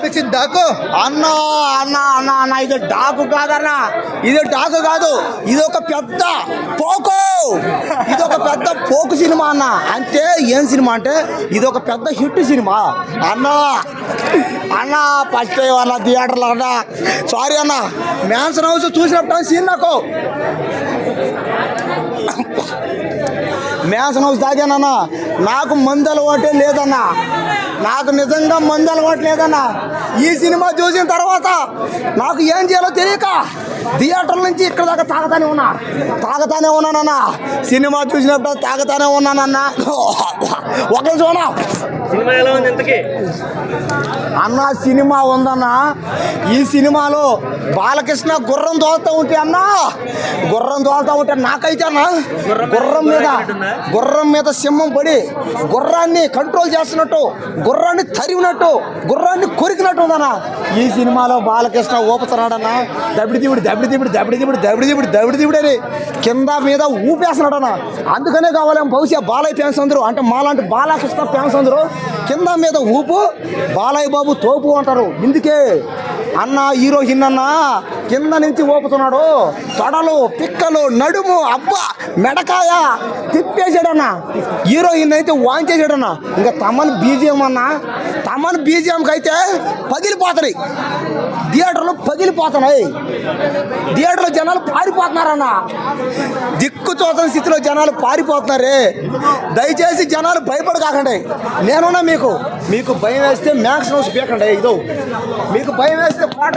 అనిపించింది డాకు? అన్న అన్న అన్న అన్న ఇది డాకు కాదన్న. ఇది డాకు కాదు. ఇది ఒక పెద్ద పోకు. ఇది ఒక పెద్ద పోకు సినిమా అన్న. అంటే ఏం సినిమా అంటే ఇది ఒక పెద్ద హిట్ సినిమా. అన్న అన్న ఫస్ట్ టైం అన్న థియేటర్లో అన్న. సారీ అన్న. మ్యాన్సన్ హౌస్ చూసినప్పుడు సీన్ నాకు. మ్యాన్సన్ హౌస్ తాగానన్నా. నాకు మందు అలవాటే లేదన్నా. నాకు నిజంగా మందు అలవాటు లేదన్నా. ఈ సినిమా చూసిన తర్వాత నాకు ఏం చేయాలో తెలియక థియేటర్ నుంచి ఇక్కడ దాకా తాగుతానే ఉన్నా. తాగుతానే ఉన్నానన్నా. సినిమా చూసినప్పుడు తాగుతానే ఉన్నానన్నా. ఒక చూడ సినిమా ఎలా ఉంది ఇంతకీ? అన్న సినిమా ఉందన్న. ఈ సినిమాలో బాలకృష్ణ గుర్రం తోలుతూ ఉంటే అన్న గుర్రం తోలుతూ ఉంటే నాకైతే అన్న గుర్రం మీద గుర్రం మీద సింహం పడి గుర్రాన్ని కంట్రోల్ చేస్తున్నట్టు గుర్రాన్ని తరిగినట్టు గుర్రాన్ని కొరికినట్టు ఉందన్నా. ఈ సినిమాలో బాలకృష్ణ ఊపుతున్నాడన్నా. దబిడి దిబిడి దబిడి దిబిడి దబిడి దబిడి దబిడి అని కింద మీద ఊపేస్తున్నాడన్నా. అందుకనే కావాలి బహుశా బాలయ్య ఫ్యాన్స్ అందరూ అంటే మాలాంటి బాలకృష్ణ ఫ్యాన్స్ అందరూ కింద మీద ఊపు బాలయ్య బాబు తోపు అంటారు. ఇందుకే అన్న హీరోయిన్ అన్న కింద నుంచి ఊపుతున్నాడు. తొడలు పిక్కలు నడుము అబ్బా మెడకాయ తిప్పేసాడన్న హీరోయిన్ అయితే వాంచేసాడన్న ఇంకా తమన్ బీజిఎం అన్న. తమన్ బీజిఎంకి అయితే పగిలిపోతున్నాయి థియేటర్లు పగిలిపోతున్నాయి. థియేటర్లో జనాలు పారిపోతున్నారన్న. దిక్కు చూడని స్థితిలో జనాలు పారిపోతున్నారే. దయచేసి జనాలు భయపడు కాకండి నేనున్నా మీకు. మీకు భయం వేస్తే మ్యాక్స్ స్పీకండి పీకండి ఇదో. మీకు భయం వేస్తే పాట